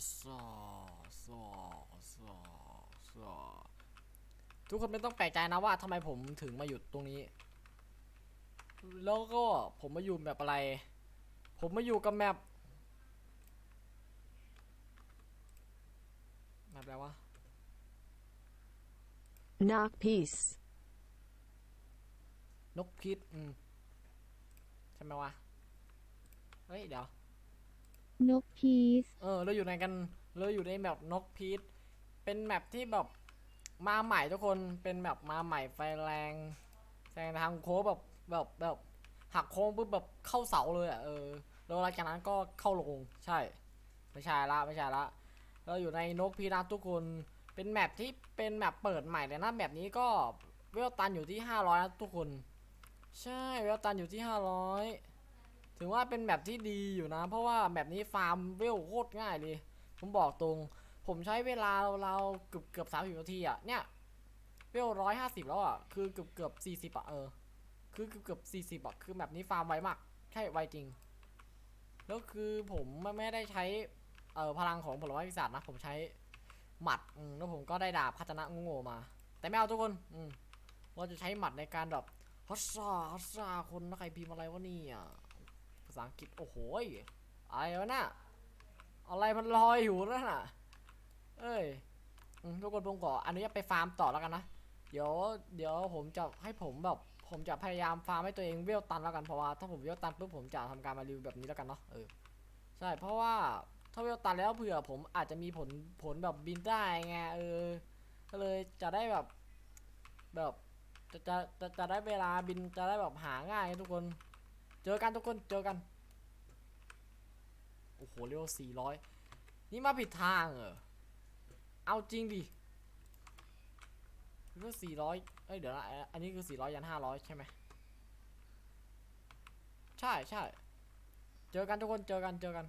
อสอสอสอสอทุกคนไม่ต้องแปลกใจนะว่าทำไมผมถึงมาอยู่ตรงนี้ แล้วก็ผมมาอยู่แบบอะไร ผมมาอยู่กับแมปแมปอะไรวะ Knock peace. นกพิษอืมใช่ไหมวะ เฮ้ย เดี๋ยว นกพีสเออเราอยู่ในกันเราอยู่ในแบบนกพีชเป็นแมปที่แบบมาใหม่ทุกคนเป็นแบบมาใหม่ไฟแรงแซงทางโค้งแบบแบบแบบหักโค้งปุ๊บแบบเข้าเสาเลยอะเออแล้วหลังจากนั้นก็เข้าลงใช่ไม่ใช่ละไม่ใช่ละเราอยู่ในนกพีนะทุกคนเป็นแมปที่เป็นแมปเปิดใหม่เลยนะแมปนี้ก็เวลตันอยู่ที่500นะทุกคน ใช่เวลตันอยู่ที่500 ถือว่าเป็นแมปที่ดีอยู่นะ เพราะว่าแมปนี้ฟาร์มเวลโคตรง่ายเลยผมบอกตรง ผมใช้เวลาเราเกือบเกือบสามสิบนาทีอะเนี่ยเวลร้อยห้าสิบแล้วอะคือเกือบเกือบสี่สิบอะเออคือเกือบเกือบสี่สิบอะคือแมปนี้ฟาร์มไวมากใช่ไวจริง แล้วคือผมไม่ได้ใช้เออพลังของผลไม้ปีศาจนะผมใช้หมัดอืมแล้วผมก็ได้ดาบพัฒนะโง่ๆมา แต่ไม่เอาทุกคนอืมเราจะใช้หมัดในการแบบฮัสซาฮัสซาคนนะใครพิมพ์อะไรวะเนี่ยภาษาอังกฤษโอ้โหยอะไรวะน่ะอะไรมันลอยอยู่นั่นน่ะ เอ้ยทุกคนผมขออนุญาตไปฟาร์มต่อแล้วกันนะ เดี๋ยวเดี๋ยวผมจะให้ผมแบบผมจะพยายามฟาร์มให้ตัวเองเวลตันแล้วกันเพราะว่าถ้าผมเวลตันปุ๊บผมจะทำการมารีวิวแบบนี้แล้วกันเนาะเออใช่เพราะว่าถ้าเวลตันแล้วเผื่อผมอาจจะมีผลผลแบบบินได้ไงเออก็เลยจะได้แบบแบบจะจะจะจะได้เวลาบินจะได้แบบหาง่ายทุกคน เจอกันทุกคนเจอกัน โอ้โหเร็วสี่ร้อยนี่มาผิดทางเหรอเอาจริงดิเร็วสี่ร้อยเอ้ยเดี๋ยวนะอันนี้คือสี่ร้อยยันห้าร้อยใช่ไหมใช่ใช่เจอกันทุกคนเจอกันเจอกัน